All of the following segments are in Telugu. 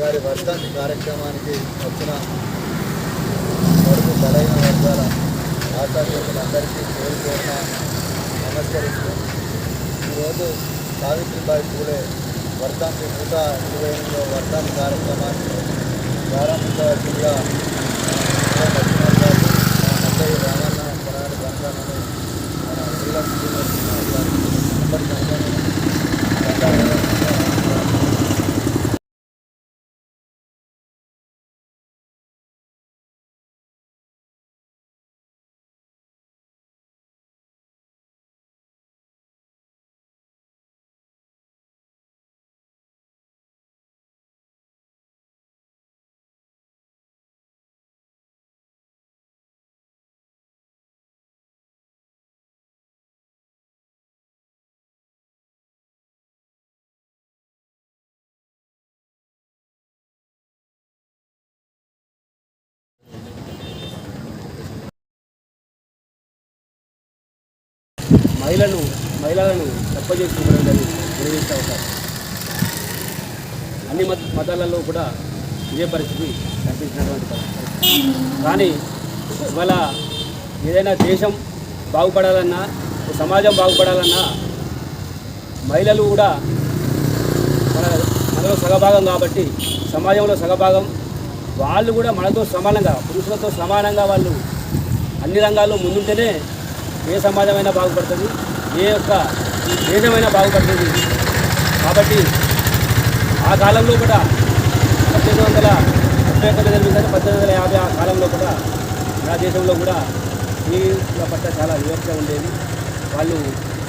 గారి వర్ధంతి కార్యక్రమానికి వచ్చిన పొడుగు బలైన వర్గాల ఆశాజ్యోతులందరికీ పేరు పేరున నమస్కరిస్తూ ఈరోజు సావిత్రిబాయి పూలే వర్ధంతి నూట ఇరవై ఎనిమిదో వర్ధంతి కార్యక్రమాన్ని ప్రారంభించవలసిందిగా మన లక్ష్మణ్ గారు మన మల్లయ్య రామన్న కొనాలి బంధాలను మన శ్రీలం మహిళలు మహిళలను తప్ప చేసుకుంటున్నదని నిర్వహిస్తూ ఉంటారు అన్ని మత మతాలలో కూడా ఇదే పరిస్థితి కనిపించినటువంటి పరిస్థితి. కానీ ఇవాళ ఏదైనా దేశం బాగుపడాలన్నా సమాజం బాగుపడాలన్నా మహిళలు కూడా మన మనలో సగభాగం కాబట్టి సమాజంలో సగభాగం వాళ్ళు కూడా మనతో సమానంగా పురుషులతో సమానంగా వాళ్ళు అన్ని రంగాల్లో ముందుంటేనే ఏ సమాజమైనా బాగుపడుతుంది ఏ యొక్క దేశమైనా బాగుపడుతుంది. కాబట్టి ఆ కాలంలో కూడా పద్దెనిమిది వందల ముప్పై ఒకటి జరిగిందని పద్దెనిమిది వందల యాభై ఆ కాలంలో కూడా నా దేశంలో కూడా స్త్రీల పట్ల చాలా వివక్ష ఉండేది. వాళ్ళు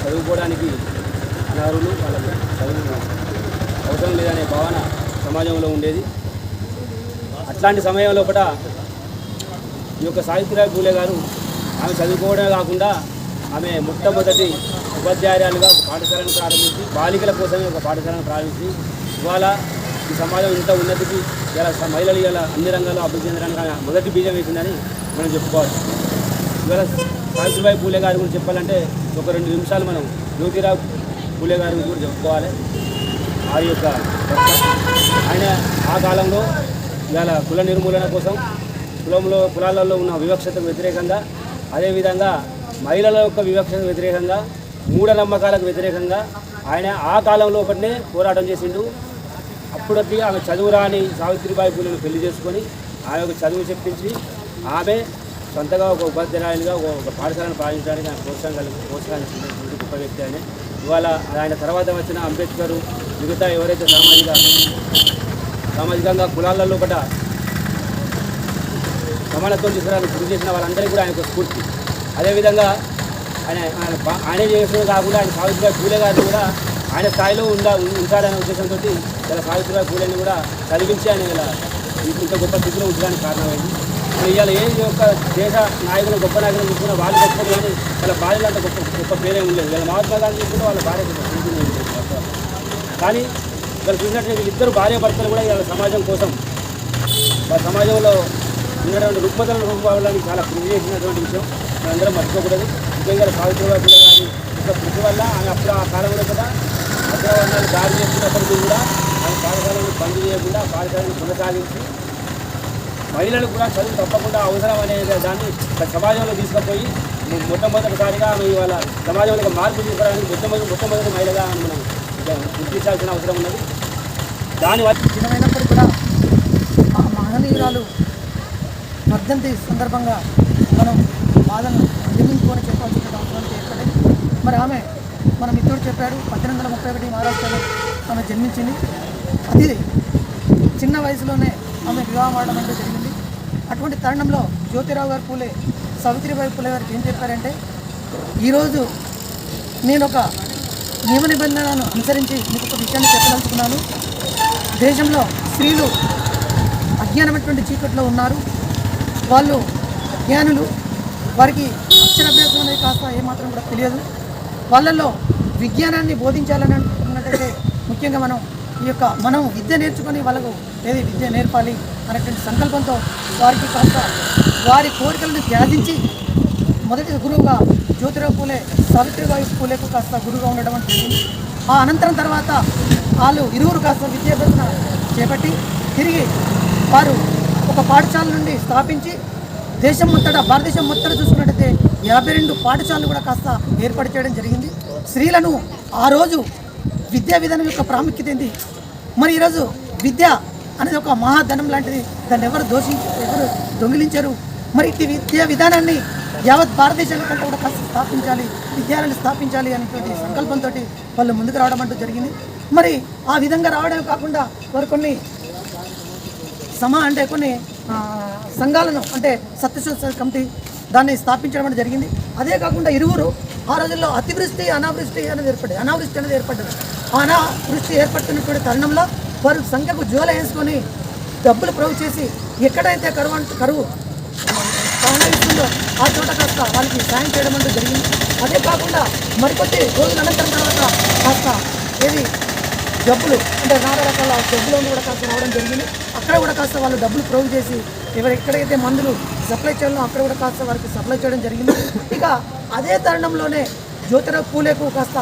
చదువుకోవడానికి అనర్హులు వాళ్ళ చదువు అవసరం లేదనే భావన సమాజంలో ఉండేది. అట్లాంటి సమయంలో కూడా ఈ యొక్క సావిత్రిరావు పూలే గారు ఆమె చదువుకోవడమే కాకుండా ఆమె మొట్టమొదటి ఉపాధ్యాయురాలుగా ఒక పాఠశాలను ప్రారంభించి బాలికల కోసమే ఒక పాఠశాలను ప్రారంభించి ఇవాళ ఈ సమాజం ఇంత ఉన్నతికి ఇలా మహిళలు ఇలా అన్ని రంగాల్లో అభివృద్ధి చెందడానికి మొదటి బీజం వేసిందని మనం చెప్పుకోవచ్చు ఇవాళ సావిత్రిబాయి పూలే గారి గురించి చెప్పాలంటే ఒక రెండు నిమిషాలు మనం జ్యోతిరావు పూలే గారి గురించి కూడా చెప్పుకోవాలి. ఆ యొక్క ఆయన ఆ కాలంలో ఇవాళ కుల నిర్మూలన కోసం కులంలో కులాలలో ఉన్న వివక్షతకు వ్యతిరేకంగా అదేవిధంగా మహిళల యొక్క వివక్షకు వ్యతిరేకంగా మూఢనమ్మకాలకు వ్యతిరేకంగా ఆయన ఆ కాలంలో ఒకటినే పోరాటం చేసిండు. అప్పుడప్పుడు ఆమె చదువురాని సావిత్రిబాయి పూలను పెళ్ళి చేసుకొని ఆమెకు చదువు చెప్పించి ఆమె సొంతగా ఒక ఉపాధ్యాయునిగా ఒక ఒక పాఠశాలను పాలించడానికి ఆయన ప్రోత్సాహం కలిగి ప్రోత్సహించినటువంటి గొప్ప వ్యక్తి ఆయన. ఇవాళ ఆయన తర్వాత వచ్చిన అంబేద్కర్ మిగతా ఎవరైతే సామాజిక సామాజికంగా కులాలలో కూడా సమానత్వం తీసుకురావడానికి కృషి చేసిన వాళ్ళందరికీ కూడా ఆయనకు స్ఫూర్తి. అదేవిధంగా ఆయన ఆయన ఆయన చేసిన కాకుండా ఆయన సావిత్రిబాయి పూలే గారిని కూడా ఆయన స్థాయిలో ఉందా ఉంటాడనే ఉద్దేశంతో ఇలా సావిత్రిబాయి పూలేని కూడా చదివించి ఆయన ఇలా ఇంత గొప్ప స్థితిలో ఉంచడానికి కారణమైంది. ఇవాళ ఏ యొక్క దేశ నాయకులు గొప్ప నాయకులు చూసుకున్న వాళ్ళు గొప్ప కానీ వాళ్ళ భార్యలు అంత గొప్ప గొప్ప పేరే ఉండలేదు. వీళ్ళ మహాత్మా గాంధీ చూసుకుంటే వాళ్ళ భార్య కానీ ఇక్కడ చూసినట్లయితే ఇద్దరు భార్య భర్తలు కూడా ఇవాళ సమాజం కోసం వాళ్ళ సమాజంలో ఎందుకంటే రుగ్మతలను రూపుకోవడానికి చాలా కృషి చేసినటువంటి విషయం. మనందరం మర్చిపోకూడదు. ముఖ్యంగా సావిత్రిబాయి పూలే గారి యొక్క కృషి వల్ల ఆయన అప్పుడు ఆ కాలంలో కూడా అగ్రవర్ణాలు దారి చేస్తున్నప్పటికీ కూడా ఆమె పాఠశాలను బంద్ చేయకుండా పాఠశాలను కొనసాగించి మహిళలు కూడా చదువు తప్పకుండా అవసరం అనే దాన్ని సమాజంలో తీసుకుపోయి మొట్టమొదటిసారిగా ఆమె ఇవాళ సమాజంలో మార్పు తీసుకురావడానికి మొట్టమొదటి మొట్టమొదటి మహిళగా మనం గుర్తించాల్సిన అవసరం ఉన్నది. దానివల్ల చిన్నమైనప్పుడు కూడా మహనీయురాలు వర్ధంతి సందర్భంగా మనం బాధను నిర్మించుకొని చెప్పాల్సిన అవసరం ఏర్పడి మరి ఆమె మన మిత్రుడు చెప్పాడు పద్దెనిమిది వందల ముప్పై ఒకటి మహారాష్ట్రలో ఆమె జన్మించింది. అది చిన్న వయసులోనే ఆమె వివాహం ఆడడం అంటే జరిగింది. అటువంటి తరుణంలో జ్యోతిరావు గారు పూలే సావిత్రిబాయి పూలే గారికి ఏం చెప్పారంటే ఈరోజు నేను ఒక నియమ నిబంధనలను అనుసరించి మీకు ఒక విషయాన్ని చెప్పదలుచుకున్నాను. దేశంలో స్త్రీలు అజ్ఞానమైనటువంటి చీకట్లో ఉన్నారు. వాళ్ళు అజ్ఞానులు వారికి అక్షరాభ్యాసం అనేది కాస్త ఏమాత్రం కూడా తెలియదు వాళ్ళల్లో విజ్ఞానాన్ని బోధించాలని అనుకున్నట్టయితే ముఖ్యంగా మనం ఈ యొక్క మనం విద్య నేర్చుకొని వాళ్ళకు ఏది విద్య నేర్పాలి అనేటువంటి సంకల్పంతో వారికి కాస్త వారి కోరికలను త్యాజించి మొదటి గురువుగా జ్యోతిరావు పూలే సావిత్రిబాయి పూలేకు కాస్త గురువుగా ఉండడం అంటే జరిగింది. ఆ అనంతరం తర్వాత వాళ్ళు ఇరువురు కాస్త విద్యాభ్యసన చేపట్టి తిరిగి వారు ఒక పాఠశాల నుండి స్థాపించి దేశం మొత్తట భారతదేశం మొత్తట చూసుకున్నట్టయితే యాభై రెండు పాఠశాలలు కూడా కాస్త ఏర్పాటు చేయడం జరిగింది. స్త్రీలను ఆ రోజు విద్యా విధానం యొక్క ప్రాముఖ్యత ఏంది? మరి ఈరోజు విద్య అనేది ఒక మహాధనం లాంటిది. దాన్ని ఎవరు దోషి ఎవరు దొంగిలించరు. మరి ఇట్టి విద్యా విధానాన్ని యావత్ భారతదేశంలో కంటే కూడా కాస్త స్థాపించాలి విద్యాలయాలు స్థాపించాలి అనేటువంటి సంకల్పంతో వాళ్ళు ముందుకు రావడం అంటూ జరిగింది. మరి ఆ విధంగా రావడమే కాకుండా వారు కొన్ని సమా అంటే కొన్ని సంఘాలను అంటే సత్యశోధ కమిటీ దాన్ని స్థాపించడం అనేది జరిగింది. అదే కాకుండా ఇరువురు ఆ రోజుల్లో అతివృష్టి అనావృష్టి అనేది ఏర్పడింది అనావృష్టి అనేది ఏర్పడ్డది. ఆ అనావృష్టి ఏర్పడుతున్నటువంటి తరుణంలో వారు సంఖ్యకు జోల వేసుకొని డబ్బులు ప్రోగు చేసి ఎక్కడైతే కరువు అంటే కరువు ప్రాణిస్తుందో ఆ చోట కాస్త వాళ్ళకి సాయం చేయడం అంటూ జరిగింది. అదే కాకుండా మరికొద్ది రోజుల అనంతరం తర్వాత కాస్త ఏది జబ్బులు అంటే నానా రకాల జబ్బులను కూడా కాస్త రావడం జరిగింది. అక్కడ కూడా కాస్త వాళ్ళు డబ్బులు ప్రొవ్ చేసి ఎవరు ఎక్కడైతే మందులు సప్లై చేయాలో అక్కడ కూడా కాస్త వారికి సప్లై చేయడం జరిగింది. ఇక అదే తరుణంలోనే జ్యోతిరావు పూలేకు కాస్త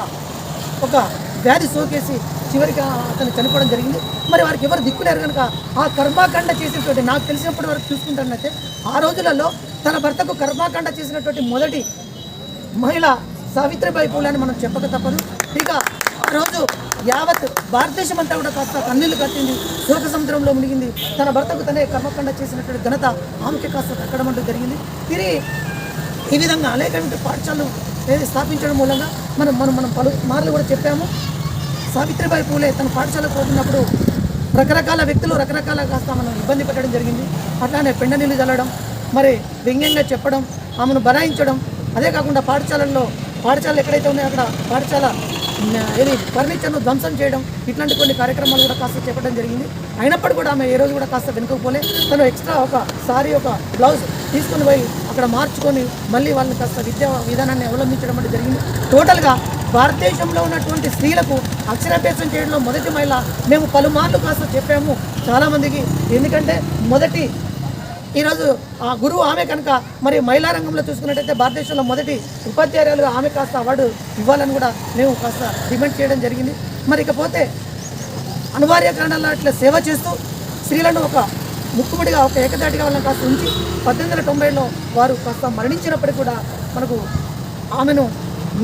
ఒక వ్యాధి సోకేసి చివరికి అతను చనిపోవడం జరిగింది. మరి వారికి ఎవరు దిక్కులేరు కనుక ఆ కర్మాకాండ చేసినటువంటి నాకు తెలిసినప్పటి వరకు చూసుకుంటానైతే ఆ రోజులలో తన భర్తకు కర్మాకాండ చేసినటువంటి మొదటి మహిళ సావిత్రిబాయి పూలే అని మనం చెప్పక తప్పదు. ఇక ఆ రోజు యావత్ భారతదేశం అంతా కూడా కాస్త కన్నీళ్ళు కట్టింది శోక సముద్రంలో మునిగింది. తన భర్తకు తనే కర్మకాండ చేసినటువంటి ఘనత ఆమెకి కాస్త దక్కడం అంటూ జరిగింది. తిరిగి ఈ విధంగా అనేకమైన పాఠశాలలు స్థాపించడం మూలంగా మనం మనం మనం పలు మార్లు కూడా చెప్పాము. సావిత్రిబాయి పూలే తన పాఠశాలకు పోతున్నప్పుడు రకరకాల వ్యక్తులు రకరకాల కాస్త మనం ఇబ్బంది పెట్టడం జరిగింది. అట్లానే పెండ నీళ్ళు చల్లడం మరి వ్యంగ్యంగా చెప్పడం ఆమెను బనాయించడం అదే కాకుండా పాఠశాలల్లో పాఠశాలలు ఎక్కడైతే ఉన్నాయో అక్కడ పాఠశాల ఇది ఫర్నిచర్ను ధ్వంసం చేయడం ఇట్లాంటి కొన్ని కార్యక్రమాలు కూడా కాస్త చెప్పడం జరిగింది. అయినప్పుడు కూడా ఆమె ఏ రోజు కూడా కాస్త వెనుకపోలే తను ఎక్స్ట్రా ఒక సారీ ఒక బ్లౌజ్ తీసుకొని పోయి అక్కడ మార్చుకొని మళ్ళీ వాళ్ళని కాస్త విద్యా విధానాన్ని అవలంబించడం అంటే జరిగింది. టోటల్గా భారతదేశంలో ఉన్నటువంటి స్త్రీలకు అక్షరాభ్యాసం చేయడంలో మొదటి మహిళ మేము పలుమార్లు కాస్త చెప్పాము చాలామందికి. ఎందుకంటే మొదటి ఈరోజు ఆ గురువు ఆమె కనుక మరి మహిళా రంగంలో చూసుకున్నట్టయితే భారతదేశంలో మొదటి ఉపాధ్యాయులుగా ఆమె కాస్త అవార్డు ఇవ్వాలని కూడా మేము కాస్త డిమాండ్ చేయడం జరిగింది. మరి ఇకపోతే అనివార్య కారణాల్లో అట్లా సేవ చేస్తూ స్త్రీలను ఒక ముక్కుముడిగా ఒక ఏకదాటిగా వాళ్ళని కాస్త ఉంచి పద్దెనిమిది వందల తొంభైలో వారు కాస్త మరణించినప్పటికీ కూడా మనకు ఆమెను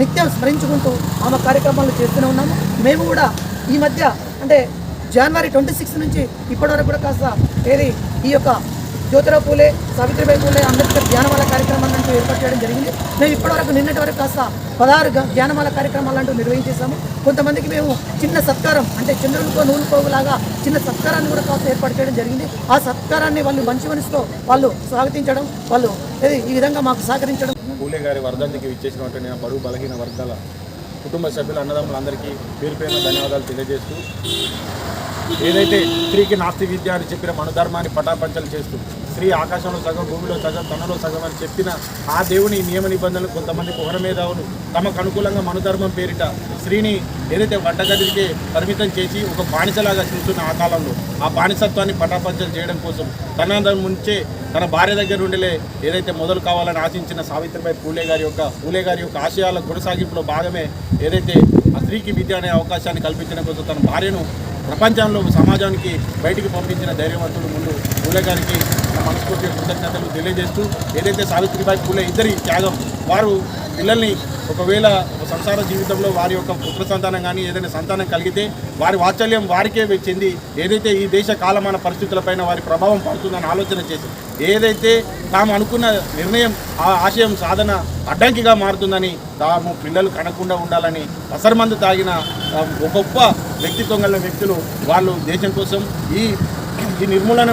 నిత్యం స్మరించుకుంటూ ఆమె కార్యక్రమాలు చేస్తూనే ఉన్నాము. మేము కూడా ఈ మధ్య అంటే జనవరి ట్వంటీ సిక్స్ నుంచి ఇప్పటివరకు కూడా కాస్త ఏది ఈ యొక్క జ్యోతిరావు పూలే సావిత్రిబాయి పూలే అంబేద్కర్ ధ్యానమాల కార్యక్రమాలు అంటూ ఏర్పాటు చేయడం జరిగింది. మేము ఇప్పటివరకు నిన్నటి వరకు కాస్త పదహారు ధ్యానమాల జ్ఞానమాల కార్యక్రమాలు అంటూ నిర్వహించేసాము కొంతమందికి మేము చిన్న సత్కారం అంటే చంద్రులతో నూలుపోగులాగా చిన్న సత్కారాన్ని కూడా కాస్త ఏర్పాటు చేయడం జరిగింది. ఆ సత్కారాన్ని వాళ్ళు మంచి మనసుతో వాళ్ళు స్వాగతించడం వాళ్ళు ఈ విధంగా మాకు సహకరించడం. పూలే గారి వర్ధంతికి ఇచ్చేసినటువంటి నేను బలహీన వర్గాల కుటుంబ సభ్యులు అన్నదమ్ములందరికీ పేరు పేరున ధన్యవాదాలు తెలియజేస్తూ ఏదైతే స్త్రీకి నాస్తి విద్య అని చెప్పిన మనధర్మాన్ని పటాపంచలు చేస్తూ స్త్రీ ఆకాశంలో సగం భూమిలో సగం తనలో సగం అని చెప్పిన ఆ దేవుని నియమ నిబంధనలు కొంతమంది కుహరమేధావులు తమకు అనుకూలంగా మనుధర్మం పేరిట స్త్రీని ఏదైతే వంటగదికే పరిమితం చేసి ఒక బానిసలాగా చూస్తున్న ఆ కాలంలో ఆ బానిసత్వాన్ని పటాపంచలు చేయడం కోసం తన ముంచే తన భార్య దగ్గర నుండిలే ఏదైతే మొదలు కావాలని ఆశించిన సావిత్రిబాయి పూలే గారి యొక్క పూలే గారి యొక్క ఆశయాల కొనసాగింపులో భాగమే ఏదైతే ఆ స్త్రీకి విద్య అనే అవకాశాన్ని కల్పించడం కోసం తన భార్యను ప్రపంచంలో సమాజానికి బయటికి పంపించిన ధైర్యవంతుడు ముందు పూలే గారికి మనస్ఫూర్తిగా కృతజ్ఞతలు తెలియజేస్తూ ఏదైతే సావిత్రిబాయి పూలే ఇద్దరి త్యాగం వారు పిల్లల్ని ఒకవేళ ఒక సంసార జీవితంలో వారి యొక్క పుత్ర సంతానం కానీ ఏదైనా సంతానం కలిగితే వారి వాత్సల్యం వారికే చెంది ఏదైతే ఈ దేశ కాలమాన పరిస్థితులపైన వారి ప్రభావం పడుతుందని ఆలోచన చేసి ఏదైతే తాము అనుకున్న నిర్ణయం ఆ ఆశయం సాధన అడ్డంకిగా మారుతుందని తాము పిల్లలు కనకుండా ఉండాలని అసర్మందు తాగిన ఒక గొప్ప వ్యక్తిత్వం గల వ్యక్తులు వాళ్ళు దేశం కోసం ఈ ఈ నిర్మూలన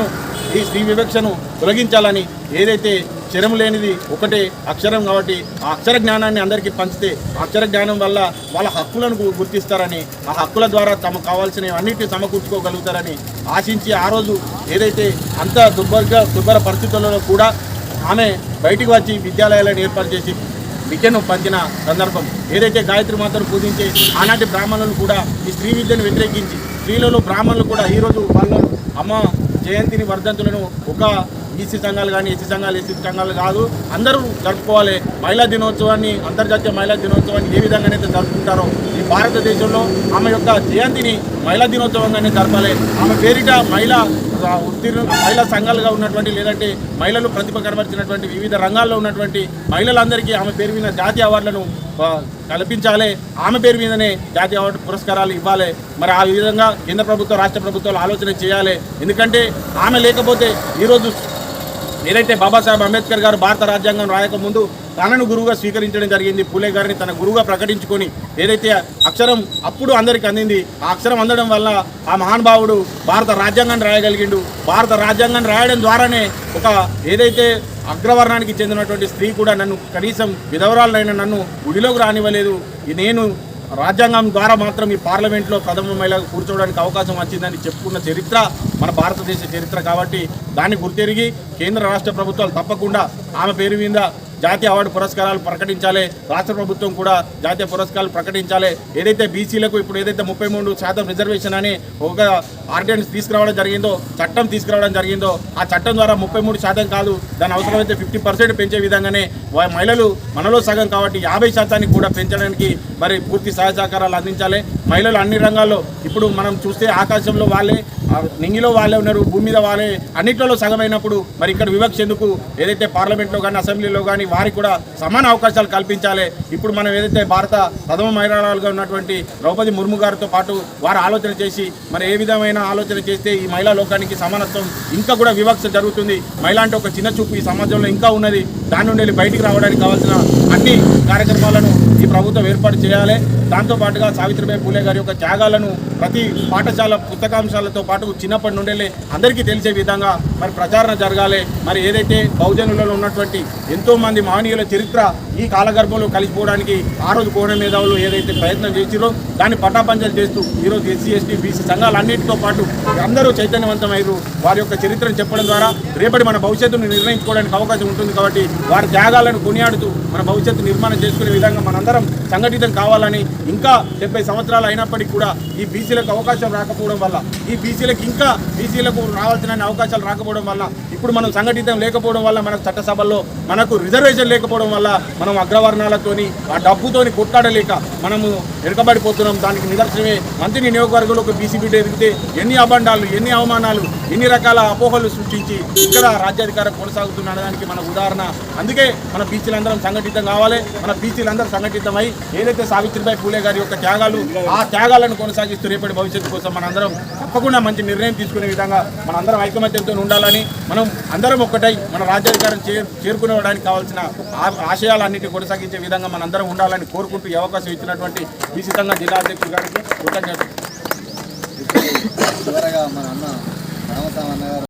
ఈ స్త్రీ వివక్షను తొలగించాలని ఏదైతే క్షరం లేనిది ఒకటే అక్షరం కాబట్టి ఆ అక్షర జ్ఞానాన్ని అందరికీ పంచితే అక్షర జ్ఞానం వల్ల వాళ్ళ హక్కులను గుర్తిస్తారని ఆ హక్కుల ద్వారా తమకు కావాల్సిన అన్నిటిని సమకూర్చుకోగలుగుతారని ఆశించి ఆ రోజు ఏదైతే అంత దుర్భర్గ దుర్భర పరిస్థితులలో కూడా ఆమె బయటికి వచ్చి విద్యాలయాలను ఏర్పాటు చేసి విద్యను పంచిన సందర్భం. ఏదైతే గాయత్రి మాతను పూజించే ఆనాటి బ్రాహ్మణులు కూడా ఈ స్త్రీ విద్యను వ్యతిరేకించి స్త్రీలలో బ్రాహ్మణులు కూడా ఈరోజు వాళ్ళ అమ్మ జయంతిని వర్ధంతులను ఒక ఈసీ సంఘాలు కానీ ఎస్సీ సంఘాలు ఎస్సీ సంఘాలు కాదు అందరూ జరుపుకోవాలి. మహిళా దినోత్సవాన్ని అంతర్జాతీయ మహిళా దినోత్సవాన్ని ఏ విధంగానైతే జరుపుకుంటారో ఈ భారతదేశంలో ఆమె యొక్క జయంతిని మహిళా దినోత్సవంగానే జరపాలి. ఆమె పేరిట మహిళా ఉత్తీర్ణ మహిళా సంఘాలుగా ఉన్నటువంటి లేదంటే మహిళలు ప్రతిభ కనబరిచినటువంటి వివిధ రంగాల్లో ఉన్నటువంటి మహిళలందరికీ ఆమె పేరు మీద జాతీయ అవార్డులను కల్పించాలి. ఆమె పేరు మీదనే జాతీయ అవార్డు పురస్కారాలు ఇవ్వాలి. మరి ఆ విధంగా కేంద్ర ప్రభుత్వం రాష్ట్ర ప్రభుత్వాలు ఆలోచన చేయాలి. ఎందుకంటే ఆమె లేకపోతే ఈరోజు ఏదైతే బాబాసాహెబ్ అంబేద్కర్ గారు భారత రాజ్యాంగం రాయకముందు తనను గురువుగా స్వీకరించడం జరిగింది. పూలే గారిని తన గురువుగా ప్రకటించుకొని ఏదైతే అక్షరం అప్పుడు అందరికి అందింది ఆ అక్షరం అందడం వల్ల ఆ మహానుభావుడు భారత రాజ్యాంగాన్ని రాయగలిగిండు. భారత రాజ్యాంగాన్ని రాయడం ద్వారానే ఒక ఏదైతే అగ్రవర్ణానికి చెందినటువంటి స్త్రీ కూడా నన్ను కనీసం విధవరాలైన నన్ను గుడిలోకి రానివ్వలేదు. ఈ నేను రాజ్యాంగం ద్వారా మాత్రం ఈ పార్లమెంట్లో ప్రథమ మహిళ కూర్చోవడానికి అవకాశం వచ్చిందని చెప్పుకున్న చరిత్ర మన భారతదేశ చరిత్ర కాబట్టి దాన్ని గుర్తెరిగి కేంద్ర రాష్ట్ర ప్రభుత్వాలు తప్పకుండా ఆమె పేరు మీద జాతీయ అవార్డు పురస్కారాలు ప్రకటించాలి. రాష్ట్ర ప్రభుత్వం కూడా జాతీయ పురస్కారాలు ప్రకటించాలి. ఏదైతే బీసీలకు ఇప్పుడు ఏదైతే ముప్పై మూడు శాతం రిజర్వేషన్ అని ఒక ఆర్డినెన్స్ తీసుకురావడం జరిగిందో చట్టం తీసుకురావడం జరిగిందో ఆ చట్టం ద్వారా ముప్పై మూడు శాతం కాదు దాని అవసరమైతే ఫిఫ్టీ పర్సెంట్ పెంచే విధంగానే మహిళలు మనలో సగం కాబట్టి యాభై శాతానికి కూడా పెంచడానికి మరి పూర్తి సహాయ సహకారాలు అందించాలి. మహిళలు అన్ని రంగాల్లో ఇప్పుడు మనం చూస్తే ఆకాశంలో వాళ్ళే నింగిలో వాళ్ళే ఉన్నారు భూమి మీద వాళ్ళే. అన్నిట్లలో సగమైనప్పుడు మరి ఇక్కడ వివక్ష ఎందుకు? ఏదైతే పార్లమెంట్లో కానీ అసెంబ్లీలో కానీ వారికి కూడా సమాన అవకాశాలు కల్పించాలి. ఇప్పుడు మనం ఏదైతే భారత ప్రథమ మహిళలుగా ఉన్నటువంటి ద్రౌపది ముర్ము గారితో పాటు వారు ఆలోచన చేసి మరి ఏ విధమైన ఆలోచన చేస్తే ఈ మహిళా లోకానికి సమానత్వం? ఇంకా కూడా వివక్ష జరుగుతుంది. మహిళ అంటే ఒక చిన్న చూపు ఈ సమాజంలో ఇంకా ఉన్నది. దాని నుండి బయటికి రావడానికి కావాల్సిన అన్ని కార్యక్రమాలను ఈ ప్రభుత్వం ఏర్పాటు చేయాలి. దాంతో పాటుగా సావిత్రిబాయి పూలే గారి యొక్క త్యాగాలను ప్రతి పాఠశాల పుస్తకాంశాలతో పాటు చిన్నప్పటి నుండి అందరికీ తెలిసే విధంగా మరి ప్రచారణ జరగాలి. మరి ఏదైతే బహుజనులలో ఉన్నటువంటి ఎంతో మంది మహనీయుల చరిత్ర ఈ కాలగర్భంలో కలిసిపోవడానికి ఆ రోజు కోణ మేధావులు ఏదైతే ప్రయత్నం చేసిరో దాన్ని పట్టాపంచలు చేస్తూ ఈరోజు ఎస్సీ ఎస్టీ బీసీ సంఘాలన్నింటితో పాటు అందరూ చైతన్యవంతమయ్యారు. వారి యొక్క చరిత్రను చెప్పడం ద్వారా రేపటి మన భవిష్యత్తును నిర్ణయించుకోవడానికి అవకాశం ఉంటుంది కాబట్టి వారి త్యాగాలను కొనియాడుతూ మన భవిష్యత్తు నిర్మాణం చేసుకునే విధంగా మనందరం సంఘటితం కావాలని ఇంకా డెబ్బై సంవత్సరాలు అయినప్పటికీ కూడా ఈ బీసీలకు అవకాశం రాకపోవడం వల్ల ఈ బీసీలకు ఇంకా బీసీలకు రావాల్సిన అవకాశాలు రాకపోవడం వల్ల ఇప్పుడు మనం సంఘటితం లేకపోవడం వల్ల మనకు చట్టసభల్లో మనకు రిజర్వేషన్ లేకపోవడం వల్ల మనం అగ్రవర్ణాలతోని ఆ డబ్బుతోని కొట్లాడలేక మనము వెనుకబడిపోతున్నాం. దానికి నిదర్శనమే మంత్రి నియోగవర్గంలో ఒక బీసీ బిడ్డ ఎదిగితే ఎన్ని అబండాలు ఎన్ని అవమానాలు ఎన్ని రకాల అపోహలు సృష్టించి ఇక్కడ రాజ్యాధికారం కొనసాగుతున్న దానికి మన ఉదాహరణ. అందుకే మన బీసీలందరం సంఘటితం కావాలి మన బీసీలందరూ సంఘటితమై ఏదైతే సావిత్రిబాయి పూలే గారి యొక్క త్యాగాలు ఆ త్యాగాలను కొనసాగిస్తూ రేపటి భవిష్యత్తు కోసం మనందరం తప్పకుండా మంచి నిర్ణయం తీసుకునే విధంగా మనందరం ఐకమత్యంతో ఉండాలని మనం అందరం ఒక్కటై మన రాజ్యాధికారం చే చేరుకునేవడానికి కావాల్సిన ఆశయాలన్నిటి కొనసాగించే విధంగా మనందరం ఉండాలని కోరుకుంటూ ఈ అవకాశం ఇచ్చినటువంటి బీసీ సంఘ జిల్లా అధ్యక్షుడు గారికి కృతజ్ఞతలు. చివరగా మన అన్న